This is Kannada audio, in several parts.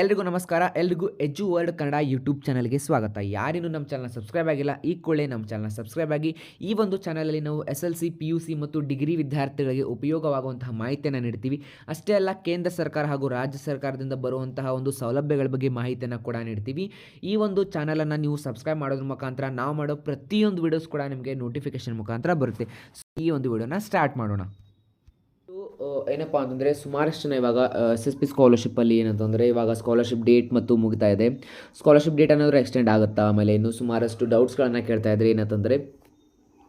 ಎಲ್ರಿಗೂ ನಮಸ್ಕಾರ. ಎಲ್ರಿಗೂ ಎಜು ವರ್ಲ್ಡ್ ಕನ್ನಡ ಯೂಟ್ಯೂಬ್ ಚಾನಲ್ಗೆ ಸ್ವಾಗತ. ಯಾರಿನ್ನೂ ನಮ್ಮ ಚಾನಲ್ ಸಬ್ಸ್ಕ್ರೈಬ್ ಆಗಿಲ್ಲ, ಈ ಕೂಡಲೇ ನಮ್ಮ ಚಾನಲ್ ಸಬ್ಸ್ಕ್ರೈಬ್ ಆಗಿ, ಈ ಒಂದು ಚಾನಲಲ್ಲಿ ನಾವು S L C, P U C ಮತ್ತು ಡಿಗ್ರಿ ವಿದ್ಯಾರ್ಥಿಗಳಿಗೆ ಉಪಯೋಗವಾಗುವಂತಹ ಮಾಹಿತಿಯನ್ನು ನೀಡ್ತೀವಿ. ಅಷ್ಟೇ ಅಲ್ಲ, ಕೇಂದ್ರ ಸರ್ಕಾರ ಹಾಗೂ ರಾಜ್ಯ ಸರ್ಕಾರದಿಂದ ಬರುವಂತಹ ಒಂದು ಸೌಲಭ್ಯಗಳ ಬಗ್ಗೆ ಮಾಹಿತಿಯನ್ನು ಕೂಡ ನೀಡ್ತೀವಿ. ಈ ಒಂದು ಚಾನಲನ್ನು ನೀವು ಸಬ್ಸ್ಕ್ರೈಬ್ ಮಾಡೋದ್ರ ಮುಖಾಂತರ ನಾವು ಮಾಡೋ ಪ್ರತಿಯೊಂದು ವಿಡಿಯೋಸ್ ಕೂಡ ನಿಮಗೆ ನೋಟಿಫಿಕೇಶನ್ ಮುಖಾಂತರ ಬರುತ್ತೆ. ಈ ಒಂದು ವಿಡಿಯೋನ ಸ್ಟಾರ್ಟ್ ಮಾಡೋಣ. ಏನಪ್ಪ ಅಂತಂದರೆ ಸುಮಾರಷ್ಟು ಜನ ಇವಾಗ ಎಸ್ ಎಸ್ ಪಿ ಸ್ಕಾಲರ್ಶಿಪ್ಪಲ್ಲಿ ಏನಂತಂದರೆ ಇವಾಗ ಸ್ಕಾಲರ್ಶಿಪ್ ಡೇಟ್ ಮತ್ತು ಮುಗಿತಾ ಇದೆ. ಸ್ಕಾಲರ್ಶಿಪ್ ಡೇಟ್ ಅನ್ನೋದು ಎಕ್ಸ್ಟೆಂಡ್ ಆಗುತ್ತಾ? ಆಮೇಲೆ ಇನ್ನೂ ಸುಮಾರಷ್ಟು ಡೌಟ್ಸ್ಗಳನ್ನು ಕೇಳ್ತಾ ಇದ್ರೆ, ಏನಂತಂದರೆ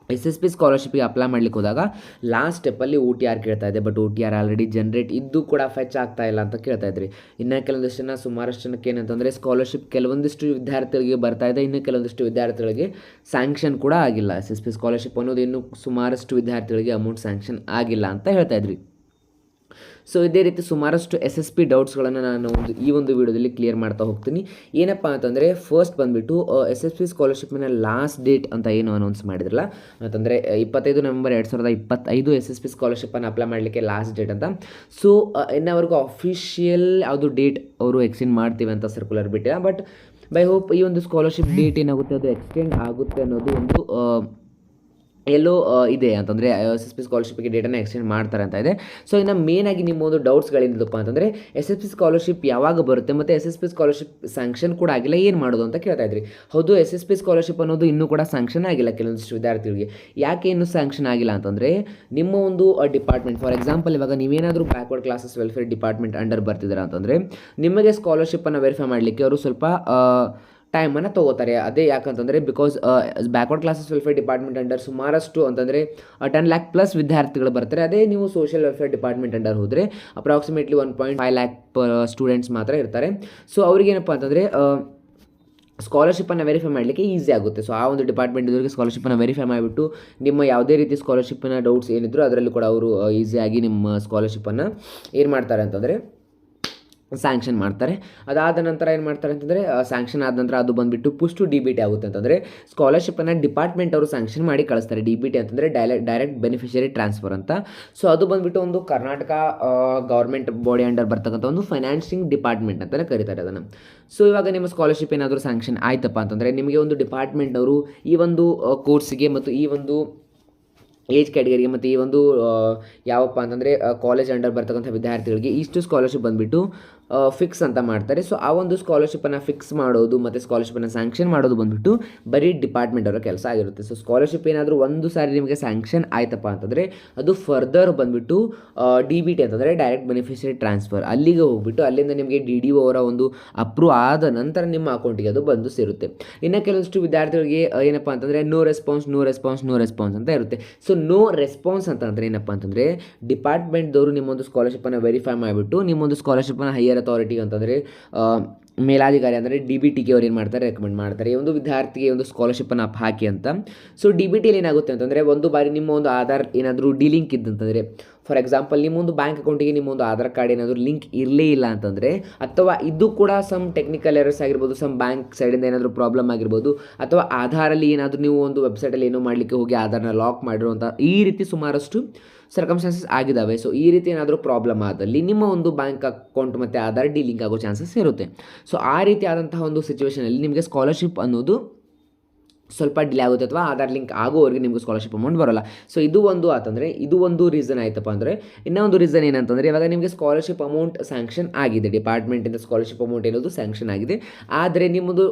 ಎಸ್ ಎಸ್ ಪಿ ಸ್ಕಾಲರ್ಶಿಪ್ಗೆ ಅಪ್ಲೈ ಮಾಡ್ಲಿಕ್ಕೆ ಹೋದಾಗ ಲಾಸ್ಟ್ ಸ್ಟೆಪ್ಪಲ್ಲಿ ಓ ಟಿ ಆರ್ ಕೇಳ್ತಾ ಇದೆ. But O T R already generate ಇದ್ದು ಕೂಡ ಫೆಚ್ ಆಗ್ತಾ ಇಲ್ಲ ಅಂತ ಕೇಳ್ತಾ ಇದ್ರಿ. ಇನ್ನು ಕೆಲವೊಂದಿಷ್ಟು ಜನ, ಸುಮಾರಷ್ಟು ಜನಕ್ಕೆ ಏನಂತಂದರೆ ಸ್ಕಾಲರ್ಶಿಪ್ ಕೆಲವೊಂದಿಷ್ಟು ವಿದ್ಯಾರ್ಥಿಗಳಿಗೆ ಬರ್ತಾ ಇದೆ. ಇನ್ನು ಕೆಲವೊಂದಿಷ್ಟು ವಿದ್ಯಾರ್ಥಿಗಳಿಗೆ ಸ್ಯಾಂಕ್ಷನ್ ಕೂಡ ಆಗಿಲ್ಲ. ಎಸ್ ಎಸ್ ಪಿ ಸ್ಕಾಲರ್ಶಿಪ್ ಅನ್ನೋದು ಇನ್ನೂ ಸುಮಾರಷ್ಟು ವಿದ್ಯಾರ್ಥಿಗಳಿಗೆ ಅಮೌಂಟ್ ಸ್ಯಾಂಕ್ಷನ್ ಆಗಿಲ್ಲ ಅಂತ ಹೇಳ್ತಾ ಇದ್ರಿ. ಸೊ ಇದೇ ರೀತಿ ಸುಮಾರಷ್ಟು ಎಸ್ ಎಸ್ ಪಿ ಡೌಟ್ಸ್ಗಳನ್ನು ನಾನು ಒಂದು ಈ ಒಂದು ವಿಡಿಯೋದಲ್ಲಿ ಕ್ಲಿಯರ್ ಮಾಡ್ತಾ ಹೋಗ್ತೀನಿ. ಏನಪ್ಪ ಅಂತಂದರೆ ಫಸ್ಟ್ ಬಂದುಬಿಟ್ಟು ಎಸ್ ಎಸ್ ಪಿ ಸ್ಕಾಲರ್ಶಿಪ್ನ ಲಾಸ್ಟ್ ಡೇಟ್ ಅಂತ ಏನು ಅನೌನ್ಸ್ ಮಾಡಿದ್ರಲ್ಲ? ಅಂತಂದರೆ ಇಪ್ಪತ್ತೈದು ನವೆಂಬರ್ ಎರಡು ಸಾವಿರದ ಇಪ್ಪತ್ತೈದು ಎಸ್ ಎಸ್ ಪಿ ಸ್ಕಾಲರ್ಶಿಪ್ಪನ್ನು ಅಪ್ಲೈ ಮಾಡಲಿಕ್ಕೆ ಲಾಸ್ಟ್ ಡೇಟ್ ಅಂತ. ಸೊ ಇನ್ನವರೆಗೂ ಅಫಿಷಿಯಲ್ ಯಾವುದು ಡೇಟ್ ಅವರು ಎಕ್ಸ್ಟೆಂಡ್ ಮಾಡ್ತೀವಿ ಅಂತ ಸರ್ಕ್ಯುಲರ್ ಬಿಟ್ಟಿಲ್ಲ. ಬಟ್ ಬೈ ಹೋಪ್ ಈ ಒಂದು ಸ್ಕಾಲರ್ಶಿಪ್ ಡೇಟ್ ಏನಾಗುತ್ತೆ, ಅದು ಎಕ್ಸ್ಟೆಂಡ್ ಆಗುತ್ತೆ ಅನ್ನೋದು ಒಂದು ಎಲ್ಲೋ ಇದೆ ಅಂತಂದರೆ ಎಸ್ ಎಸ್ ಪಿ ಸ್ಕಾಲರ್ಶಿಪ್ಗೆ ಡೇಟನ್ನು ಎಕ್ಸ್ಟೆಂಡ್ ಮಾಡ್ತಾರೆ ಅಂತ ಇದೆ. ಸೊ ಇನ್ನು ಮೇನಾಗಿ ನಿಮ್ಮ ಒಂದು ಡೌಟ್ಸ್ಗಳೇನಿದಪ್ಪ ಅಂತಂದರೆ ಎಸ್ ಎಸ್ ಪಿ ಸ್ಕಾಲರ್ಶಿಪ್ ಯಾವಾಗ ಬರುತ್ತೆ ಮತ್ತು S S P scholarship sanction ಕೂಡ ಆಗಿಲ್ಲ, ಏನು ಮಾಡೋದು ಅಂತ ಕೇಳ್ತಾ ಇದ್ರಿ. ಹೌದು ಎಸ್ ಎಸ್ ಪಿ ಸ್ಕಾಲರ್ಶಿಪ್ ಅನ್ನೋದು ಇನ್ನೂ ಕೂಡ ಸ್ಯಾಂಕ್ಷನ್ ಆಗಿಲ್ಲ ಕೆಲವೊಂದಿಷ್ಟು ವಿದ್ಯಾರ್ಥಿಗಳಿಗೆ. ಯಾಕೆ ಇನ್ನೂ ಸ್ಯಾಂಕ್ಷನ್ ಆಗಿಲ್ಲ ಅಂತಂದರೆ, ನಿಮ್ಮ ಒಂದು ಡಿಪಾರ್ಟ್ಮೆಂಟ್ ಫಾರ್ ಎಕ್ಸಾಂಪಲ್ ಇವಾಗ ನೀವೇನಾದರೂ backward classes welfare department under ಬರ್ತಿದ್ದೀರಾ ಅಂತಂದರೆ, ನಿಮಗೆ ಸ್ಕಾಲರ್ಶಿಪ್ಪನ್ನು ವೆರಿಫೈ ಮಾಡಲಿಕ್ಕೆ ಅವರು ಸ್ವಲ್ಪ ಟೈಮನ್ನು ತೊಗೋತಾರೆ. ಅದೇ ಯಾಕಂತಂದರೆ because backward classes welfare department under ಸುಮಾರಷ್ಟು ಅಂತಂದರೆ ಟೆನ್ ಲ್ಯಾಕ್ ಪ್ಲಸ್ ವಿದ್ಯಾರ್ಥಿಗಳು ಬರ್ತಾರೆ. ಅದೇ ನೀವು ಸೋಷಿಯಲ್ ವೆಲ್ಫೇರ್ ಡಿಪಾರ್ಟ್ಮೆಂಟ್ ಅಂಡರ್ ಹೋದರೆ approximately one point five lakh students ಮಾತ್ರ ಇರ್ತಾರೆ. ಸೊ ಅವ್ರಿಗೇನಪ್ಪ ಅಂತಂದರೆ ಸ್ಕಾಲರ್ಶಿಪ್ಪನ್ನು ವೆರಿಫೈ ಮಾಡಲಿಕ್ಕೆ ಈಸಿ ಆಗುತ್ತೆ. ಸೊ ಆ ಒಂದು ಡಿಪಾರ್ಟ್ಮೆಂಟ್ ಇದ್ರಿಗೆ ಸ್ಕಾಲರ್ಶಿಪ್ಪನ್ನು ವೆರಿಫೈ ಮಾಡಿಬಿಟ್ಟು, ನಿಮ್ಮ ಯಾವುದೇ ರೀತಿ ಸ್ಕಾಲರ್ಶಿಪ್ಪಿನ ಡೌಟ್ಸ್ ಏನಿದ್ರು ಅದರಲ್ಲಿ ಕೂಡ ಅವರು ಈಸಿಯಾಗಿ ನಿಮ್ಮ ಸ್ಕಾಲರ್ಶಿಪ್ಪನ್ನು ಏನು ಮಾಡ್ತಾರೆ ಅಂತಂದರೆ ಸ್ಯಾಂಕ್ಷನ್ ಮಾಡ್ತಾರೆ. ಅದಾದ ನಂತರ ಏನು ಮಾಡ್ತಾರೆ ಅಂತಂದರೆ ಸ್ಯಾಂಕ್ಷನ್ ಆದ ನಂತರ ಅದು ಬಂದುಬಿಟ್ಟು push to D B T ಆಗುತ್ತೆ ಅಂತಂದರೆ ಸ್ಕಾಲರ್ಶಿಪ್ಪನ್ನು ಡಿಪಾರ್ಟ್ಮೆಂಟ್ ಅವರು ಸ್ಯಾಂಕ್ಷನ್ ಮಾಡಿ ಕಳಿಸ್ತಾರೆ. ಡಿ ಬಿ ಟಿ ಅಂತಂದರೆ ಡೈರೆಕ್ಟ್ ಡೈರೆಕ್ಟ್ ಬೆನಿಫಿಷರಿ ಟ್ರಾನ್ಸ್ಫರ್ ಅಂತ. ಸೊ ಅದು ಬಂದುಬಿಟ್ಟು ಒಂದು ಕರ್ನಾಟಕ ಗೌರ್ಮೆಂಟ್ ಬಾಡಿ ಅಂಡರ್ ಬರ್ತಕ್ಕಂಥ ಒಂದು ಫೈನಾನ್ಸಿಂಗ್ ಡಿಪಾರ್ಟ್ಮೆಂಟ್ ಅಂತಲೇ ಕರೀತಾರೆ ಅದನ್ನು. ಸೊ ಇವಾಗ ನಿಮ್ಮ ಸ್ಕಾಲರ್ಶಿಪ್ ಏನಾದರೂ ಸ್ಯಾಂಕ್ಷನ್ ಆಯ್ತಪ್ಪ ಅಂತಂದರೆ, ನಿಮಗೆ ಒಂದು ಡಿಪಾರ್ಟ್ಮೆಂಟ್ನವರು ಈ ಒಂದು ಕೋರ್ಸಿಗೆ ಮತ್ತು ಈ ಒಂದು ಏಜ್ ಕ್ಯಾಟಗರಿಗೆ ಮತ್ತು ಈ ಒಂದು ಯಾವಪ್ಪ ಅಂತಂದರೆ ಕಾಲೇಜ್ ಅಂಡರ್ ಬರ್ತಕ್ಕಂಥ ವಿದ್ಯಾರ್ಥಿಗಳಿಗೆ ಇಷ್ಟು ಸ್ಕಾಲರ್ಶಿಪ್ ಬಂದುಬಿಟ್ಟು ಫಿಕ್ಸ್ ಅಂತ ಮಾಡ್ತಾರೆ. ಸೊ ಆ ಒಂದು ಸ್ಕಾಲರ್ಶಿಪ್ಪನ್ನು ಫಿಕ್ಸ್ ಮಾಡೋದು ಮತ್ತು ಸ್ಕಾಲರ್ಶಿಪ್ಪನ್ನು ಸ್ಯಾಂಕ್ಷನ್ ಮಾಡೋದು ಬಂದುಬಿಟ್ಟು ಬರೀ ಡಿಪಾರ್ಟ್ಮೆಂಟ್ ಅವರ ಕೆಲಸ ಆಗಿರುತ್ತೆ. ಸೊ ಸ್ಕಾಲರ್ಶಿಪ್ ಏನಾದರೂ ಒಂದು ಸಾರಿ ನಿಮಗೆ ಸ್ಯಾಂಕ್ಷನ್ ಆಯ್ತಪ್ಪ ಅಂತಂದರೆ ಅದು ಫರ್ದರ್ ಬಂದುಬಿಟ್ಟು ಡಿ ಬಿ ಟಿ ಅಂತಂದರೆ ಡೈರೆಕ್ಟ್ ಬೆನಿಫಿಷರಿ ಟ್ರಾನ್ಸ್ಫರ್ ಅಲ್ಲಿಗೆ ಹೋಗ್ಬಿಟ್ಟು ಅಲ್ಲಿಂದ ನಿಮಗೆ ಡಿ ಡಿ ಅವರ ಒಂದು ಅಪ್ರೂವ್ ಆದ ನಂತರ ನಿಮ್ಮ ಅಕೌಂಟಿಗೆ ಅದು ಬಂದು ಸೇರುತ್ತೆ. ಇನ್ನು ಕೆಲವಷ್ಟು ವಿದ್ಯಾರ್ಥಿಗಳಿಗೆ ಏನಪ್ಪ ಅಂತಂದರೆ no response no response no response ಅಂತ ಇರುತ್ತೆ. ಸೊ ನೋ ರೆಸ್ಪಾನ್ಸ್ ಅಂತಂದರೆ ಏನಪ್ಪ ಅಂತಂದರೆ ಡಿಪಾರ್ಟ್ಮೆಂಟ್ದವರು ನಿಮ್ಮೊಂದು ಸ್ಕಾಲರ್ಶಿಪ್ಪನ್ನು ವೆರಿಫೈ ಮಾಡಿಬಿಟ್ಟು ನಿಮ್ಮೊಂದು ಸ್ಕಾಲರ್ಶಿಪ್ಪನ್ನು ಹೈಯರ್ ಅಥಾರಿಟಿ ಅಂತಂದರೆ ಮೇಲಾಧಿಕಾರಿ ಅಂದರೆ ಡಿ ಬಿ ಟಿಗೆ ಅವ್ರು ಏನು ಮಾಡ್ತಾರೆ ರೆಕಮೆಂಡ್ ಮಾಡ್ತಾರೆ. ಒಂದು ವಿದ್ಯಾರ್ಥಿಗೆ ಒಂದು ಸ್ಕಾಲರ್ಶಿಪ್ಪನ್ನು ಹಾಕಿ ಅಂತ. ಸೊ ಡಿ ಬಿ ಟಿಯಲ್ಲಿ ಏನಾಗುತ್ತೆ ಅಂತಂದರೆ, ಒಂದು ಬಾರಿ ನಿಮ್ಮ ಒಂದು ಆಧಾರ್ ಏನಾದರೂ ಡಿಲಿಂಕ್ ಇದ್ದಂತಂದರೆ ಫಾರ್ ಎಕ್ಸಾಂಪಲ್ ನಿಮ್ಮೊಂದು ಬ್ಯಾಂಕ್ ಅಕೌಂಟಿಗೆ ನಿಮ್ಮೊಂದು ಆಧಾರ್ ಕಾರ್ಡ್ ಏನಾದರೂ ಲಿಂಕ್ ಇರಲೇ ಇಲ್ಲ ಅಂತಂದರೆ, ಅಥವಾ ಇದು ಕೂಡ ಸಮ್ ಟೆಕ್ನಿಕಲ್ ಎರರ್ಸ್ ಆಗಿರ್ಬೋದು ಸಮ್ ಬ್ಯಾಂಕ್ ಸೈಡಿಂದ ಏನಾದರೂ ಪ್ರಾಬ್ಲಮ್ ಆಗಿರ್ಬೋದು, ಅಥವಾ ಆಧಾರಲ್ಲಿ ಏನಾದರೂ ನೀವು ಒಂದು ವೆಬ್ಸೈಟಲ್ಲಿ ಏನೋ ಮಾಡಲಿಕ್ಕೆ ಹೋಗಿ ಆಧಾರನ ಲಾಕ್ ಮಾಡಿರುವಂಥ ಈ ರೀತಿ ಸುಮಾರಷ್ಟು ಸರ್ಕಮ್ಸ್ಟಾನ್ಸಸ್ ಆಗಿದ್ದಾವೆ. ಸೊ ಈ ರೀತಿ ಏನಾದರೂ ಪ್ರಾಬ್ಲಮ್ ಆದಲ್ಲಿ ನಿಮ್ಮ ಒಂದು ಬ್ಯಾಂಕ್ ಅಕೌಂಟ್ ಮತ್ತು ಆಧಾರ್ ಡಿಲಿಂಕ್ ಆಗೋ ಚಾನ್ಸಸ್ ಇರುತ್ತೆ. ಸೊ ಆ ರೀತಿ ಆದಂತಹ ಒಂದು ಸಿಚುವೇಷನಲ್ಲಿ ನಿಮಗೆ ಸ್ಕಾಲರ್ಶಿಪ್ ಅನ್ನೋದು ಸ್ವಲ್ಪ ಡಿಲೇ ಆಗುತ್ತೆ ಅಥವಾ ಆಧಾರ್ ಲಿಂಕ್ ಆಗೋವರೆಗೆ ನಿಮಗೆ ಸ್ಕಾಲರ್ಶಿಪ್ ಅಮೌಂಟ್ ಬರೋಲ್ಲ. ಸೊ ಇದು ಒಂದು ಆತಂದರೆ, ಇದು ಒಂದು ರೀಸನ್ ಆಯಿತಪ್ಪ ಅಂದರೆ, ಇನ್ನೊಂದು ರೀಸನ್ ಏನಂತಂದರೆ, ಇವಾಗ ನಿಮಗೆ ಸ್ಕಾಲರ್ಶಿಪ್ ಅಮೌಂಟ್ ಸ್ಯಾಂಕ್ಷನ್ ಆಗಿದೆ. ಡಿಪಾರ್ಟ್ಮೆಂಟಿಂದ ಸ್ಕಾಲರ್ಶಿಪ್ ಅಮೌಂಟ್ ಏನೋದು ಸ್ಯಾಂಕ್ಷನ್ ಆಗಿದೆ. ಆದರೆ ನಿಮ್ಮದು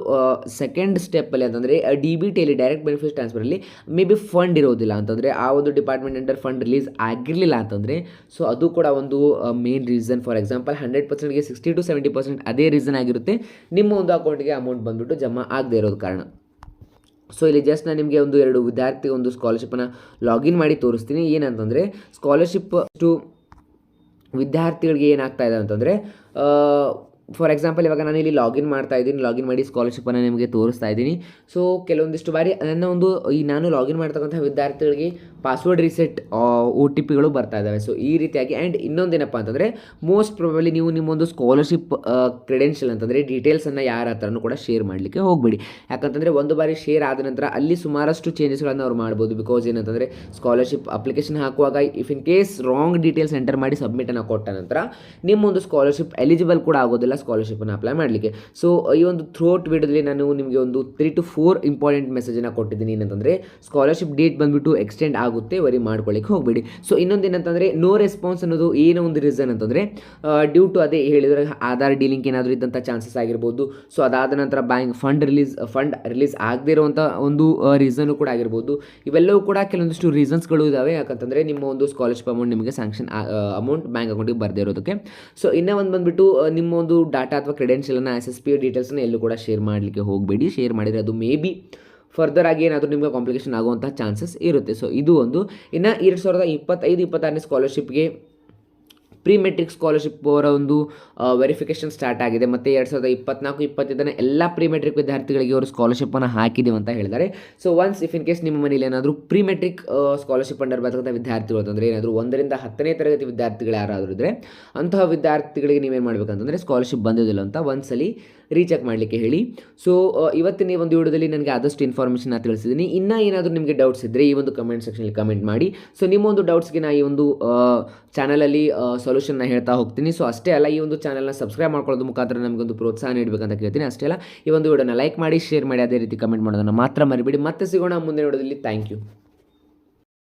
ಸೆಕೆಂಡ್ ಸ್ಟೆಪ್ಪಲ್ಲಿ ಅಂತಂದರೆ ಡಿ ಬಿ ಟಿಯಲ್ಲಿ ಡೈರೆಕ್ಟ್ ಬೆನಿಫಿಟ್ ಟ್ರಾನ್ಸ್ಫರಲ್ಲಿ ಮೇ ಬಿ ಫಂಡ್ ಇರೋದಿಲ್ಲ ಅಂತಂದರೆ, ಆ ಒಂದು ಡಿಪಾರ್ಟ್ಮೆಂಟ್ ಅಂಡರ್ ಫಂಡ್ ರಿಲೀಸ್ ಆಗಿರಲಿಲ್ಲ ಅಂತಂದರೆ ಸೊ ಅದು ಕೂಡ ಒಂದು main reason for example hundred ಪರ್ಸೆಂಟ್ಗೆ sixty to seventy percent ಅದೇ ರೀಸನ್ ಆಗಿರುತ್ತೆ. ನಿಮ್ಮ ಒಂದು ಅಕೌಂಟ್ಗೆ ಅಮೌಂಟ್ ಬಂದುಬಿಟ್ಟು ಜಮಾ ಆಗದೆ ಇರೋದು ಕಾರಣ. ಸೊ ಇಲ್ಲಿ ಜಸ್ಟ್ ನಾನು ನಿಮಗೆ ಒಂದು ಎರಡು ವಿದ್ಯಾರ್ಥಿ ಒಂದು ಸ್ಕಾಲರ್ಶಿಪ್ನ ಲಾಗಿನ್ ಮಾಡಿ ತೋರಿಸ್ತೀನಿ. ಏನಂತಂದರೆ ಸ್ಕಾಲರ್ಶಿಪ್ ಟು ವಿದ್ಯಾರ್ಥಿಗಳಿಗೆ ಏನಾಗ್ತಾ ಇದೆ ಅಂತಂದರೆ ಫಾರ್ ಎಕ್ಸಾಂಪಲ್ ಇವಾಗ ನಾನು ಇಲ್ಲಿ ಲಾಗಿನ್ ಮಾಡ್ತಾ ಇದ್ದೀನಿ ಲಾಗಿನ್ ಮಾಡಿ ಸ್ಕಾಲರ್ಶಿಪ್ಪನ್ನು ನಿಮಗೆ ತೋರಿಸ್ತಾ ಇದ್ದೀನಿ. ಸೊ ಕೆಲವೊಂದಿಷ್ಟು ಬಾರಿ ನನ್ನ ಒಂದು ಈ ನಾನು ಲಾಗಿನ್ ಮಾಡ್ತಕ್ಕಂಥ ವಿದ್ಯಾರ್ಥಿಗಳಿಗೆ ಪಾಸ್ವರ್ಡ್ ರೀಸೆಟ್ ಒ ಟಿ ಪಿಗಳು ಬರ್ತಾ ಇದ್ದಾವೆ. ಸೊ ಈ ರೀತಿಯಾಗಿ ಆ್ಯಂಡ್ ಇನ್ನೊಂದೇನಪ್ಪ ಅಂತಂದರೆ ಮೋಸ್ಟ್ ಪ್ರಾಬಲಿ ನೀವು ನಿಮ್ಮೊಂದು ಸ್ಕಾಲರ್ಶಿಪ್ ಕ್ರೆಡೆನ್ಷಿಯಲ್ ಅಂತಂದರೆ ಡೀಟೇಲ್ಸನ್ನು ಯಾರ ಹತ್ರನೂ ಕೂಡ ಶೇರ್ ಮಾಡಲಿಕ್ಕೆ ಹೋಗಬೇಡಿ. ಯಾಕಂತಂದರೆ ಒಂದು ಬಾರಿ ಶೇರ್ ಆದ ನಂತರ ಅಲ್ಲಿ ಸುಮಾರಷ್ಟು ಚೇಂಜಸ್ಗಳನ್ನು ಅವ್ರು ಮಾಡ್ಬೋದು. ಬಿಕಾಸ್ ಏನಂತಂದರೆ ಸ್ಕಾಲರ್ಶಿಪ್ ಅಪ್ಲಿಕೇಶನ್ ಹಾಕುವಾಗ if in case wrong details enter ಮಾಡಿ ಸಬ್ಮಿಟನ್ನು ಕೊಟ್ಟ ನಂತರ ನಿಮ್ಮೊಂದು ಸ್ಕಾಲರ್ಶಿಪ್ ಎಲಿಜಿಬಲ್ ಕೂಡ ಆಗೋದಿಲ್ಲ. ಸ್ಕಾಲರ್ಶಿಪ್ಪನ್ನು ಅಪ್ಲೈ ಮಾಡಲಿಕ್ಕೆ. ಸೊ ಈ ಒಂದು ಥ್ರೋಟ್ ವಿಡಿಯೋದಲ್ಲಿ ನಾನು ನಿಮಗೆ ಒಂದು ತ್ರೀ ಟು ಫೋರ್ ಇಂಪಾರ್ಟೆಂಟ್ ಮೆಸೇಜನ್ನು ಕೊಟ್ಟಿದ್ದೀನಿ ಏನಂತಂದರೆ ಸ್ಕಾಲರ್ಶಿಪ್ ಡೇಟ್ ಬಂದುಬಿಟ್ಟು ಎಕ್ಸ್ಟೆಂಡ್ ಆಗುತ್ತೆ ವರಿ ಮಾಡ್ಕೊಳ್ಳಿಕ್ಕೆ ಹೋಗಬೇಡಿ. ಸೊ ಇನ್ನೊಂದು ಏನಂತಂದರೆ ನೋ ರೆಸ್ಪಾನ್ಸ್ ಅನ್ನೋದು ಏನೋ ಒಂದು ರೀಸನ್ ಅಂತಂದರೆ ಡ್ಯೂ ಟು ಅದೇ ಹೇಳಿದ್ರೆ ಆಧಾರ್ ಡೀಲಿಂಗ್ ಏನಾದರೂ ಇದ್ದಂಥ ಚಾನ್ಸಸ್ ಆಗಿರ್ಬೋದು. ಸೊ ಅದಾದ ನಂತರ bank fund release fund release ಆಗದೇ ಇರುವಂಥ ಒಂದು ರೀಸನು ಕೂಡ ಆಗಿರ್ಬೋದು. ಇವೆಲ್ಲವೂ ಕೂಡ ಕೆಲವೊಂದಿಷ್ಟು ರೀಸನ್ಸ್ಗಳು ಇದ್ದಾವೆ ಯಾಕಂತಂದರೆ, ನಿಮ್ಮ ಒಂದು ಸ್ಕಾಲರ್ಶಿಪ್ ಅಮೌಂಟ್ ನಿಮಗೆ ಸ್ಯಾಂಕ್ಷನ್ ಅಮೌಂಟ್ ಬ್ಯಾಂಕ್ ಅಕೌಂಟಿಗೆ ಬರದೇ ಇರೋದಕ್ಕೆ. ಸೊ ಇನ್ನೂ ಒಂದು ಬಂದುಬಿಟ್ಟು ನಿಮ್ಮ ಒಂದು ಡಾಟಾ ಅಥವಾ ಕ್ರೆಡೆನ್ಷಿಯಲನ್ನು ಎಸ್ ಎಸ್ ಪಿ ಡೀಟೇಲ್ಸನ್ನು ಎಲ್ಲೂ ಕೂಡ ಶೇರ್ ಮಾಡಲಿಕ್ಕೆ ಹೋಗಬೇಡಿ. ಶೇರ್ ಮಾಡಿದರೆ ಅದು ಮೇ ಬಿ ಫರ್ದರ್ ಆಗಿ ಏನಾದರೂ ನಿಮಗೆ ಕಾಂಪ್ಲಿಕೇಶನ್ ಆಗುವಂಥ ಚಾನ್ಸಸ್ ಇರುತ್ತೆ. ಸೊ ಇದು ಒಂದು ಇನ್ನು ಎರಡು ಸಾವಿರದ ಇಪ್ಪತ್ತೈದು, ಇಪ್ಪತ್ತಾರನೇ ಸ್ಕಾಲರ್ಶಿಪ್ಗೆ ಪ್ರೀ ಮೆಟ್ರಿಕ್ ಸ್ಕಾಲರ್ಶಿಪ್ ಅವರ ಒಂದು ವೆರಿಫಿಕೇಶನ್ ಸ್ಟಾರ್ಟ್ ಆಗಿದೆ. ಮತ್ತು ಎರಡು ಸಾವಿರದ ಇಪ್ಪತ್ನಾಲ್ಕು, ಇಪ್ಪತ್ತೈದನೇ ಎಲ್ಲ ಪ್ರೀ ಮೆಟ್ರಿಕ್ ವಿದ್ಯಾರ್ಥಿಗಳಿಗೆ ಅವರು ಸ್ಕಾಲರ್ಶಿಪ್ಪನ್ನು ಹಾಕಿದ್ದೀವಿ ಅಂತ ಹೇಳಿದ್ದಾರೆ. So once if in case ನಿಮ್ಮ ಮನೇಲಿ ಏನಾದರೂ ಪ್ರೀ ಮೆಟ್ರಿಕ್ ಸ್ಕಾಲರ್ಶಿಪ್ ಅಂಡರ್ ಬರ್ತಕ್ಕಂಥ ವಿದ್ಯಾರ್ಥಿಗಳು ಅಂತಂದರೆ ಏನಾದರೂ ಒಂದರಿಂದ ಹತ್ತನೇ ತರಗತಿ ವಿದ್ಯಾರ್ಥಿಗಳು ಯಾರಾದರೂ ಇದ್ದರೆ ಅಂತಹ ವಿದ್ಯಾರ್ಥಿಗಳಿಗೆ ನೀವೇನು ಮಾಡಬೇಕಂತಂದರೆ ಸ್ಕಾಲರ್ಶಿಪ್ ಬಂದಿದ್ದಿಲ್ಲ ಅಂತ ಒಂದ್ಸಲಿ ರೀಚೆಕ್ ಮಾಡಲಿಕ್ಕೆ ಹೇಳಿ. ಸೊ ಇವತ್ತಿನ ಈ ಒಂದು ವಿಡಿಯೋದಲ್ಲಿ ನನಗೆ ಆದಷ್ಟು ಇನ್ಫಾರ್ಮೇಷನ್ ತಿಳಿಸಿದ್ದೀನಿ ಇನ್ನೂ ಏನಾದರೂ ನಿಮಗೆ ಡೌಟ್ಸ್ ಇದ್ದರೆ ಈ ಒಂದು ಕಮೆಂಟ್ ಸೆಕ್ಷನಲ್ಲಿ ಕಮೆಂಟ್ ಮಾಡಿ. ಸೊ ನಿಮ್ಮ ಒಂದು ಡೌಟ್ಸ್ಗೆ ನಾ ಈ ಒಂದು ಚಾನಲಲ್ಲಿ ಸೊಲ್ಯೂಷನ್ನ ಹೇಳ್ತಾ ಹೋಗ್ತೀನಿ. ಸೊ ಅಷ್ಟೇ ಅಲ್ಲ, ಈ ಒಂದು ಚಾನಲ್ನ ಸಬ್ಸ್ಕ್ರೈಬ್ ಮಾಡ್ಕೊಳ್ಳೋದು ಮುಖಾಂತರ ನಮಗೊಂದು ಪ್ರೋತ್ಸಾಹ ನೀಡಬೇಕಂತ ಕೇಳ್ತೀನಿ. ಅಷ್ಟೇ ಅಲ್ಲ, ಈ ಒಂದು ವಿಡಿಯೋನ ಲೈಕ್ ಮಾಡಿ ಶೇರ್ ಮಾಡಿ, ಅದೇ ರೀತಿ ಕಮೆಂಟ್ ಮಾಡೋದನ್ನು ಮಾತ್ರ ಮರಿಬೇಡಿ. ಮತ್ತೆ ಸಿಗೋಣ ಮುಂದಿನ ವಿಡಿಯೋದಲ್ಲಿ. Thank you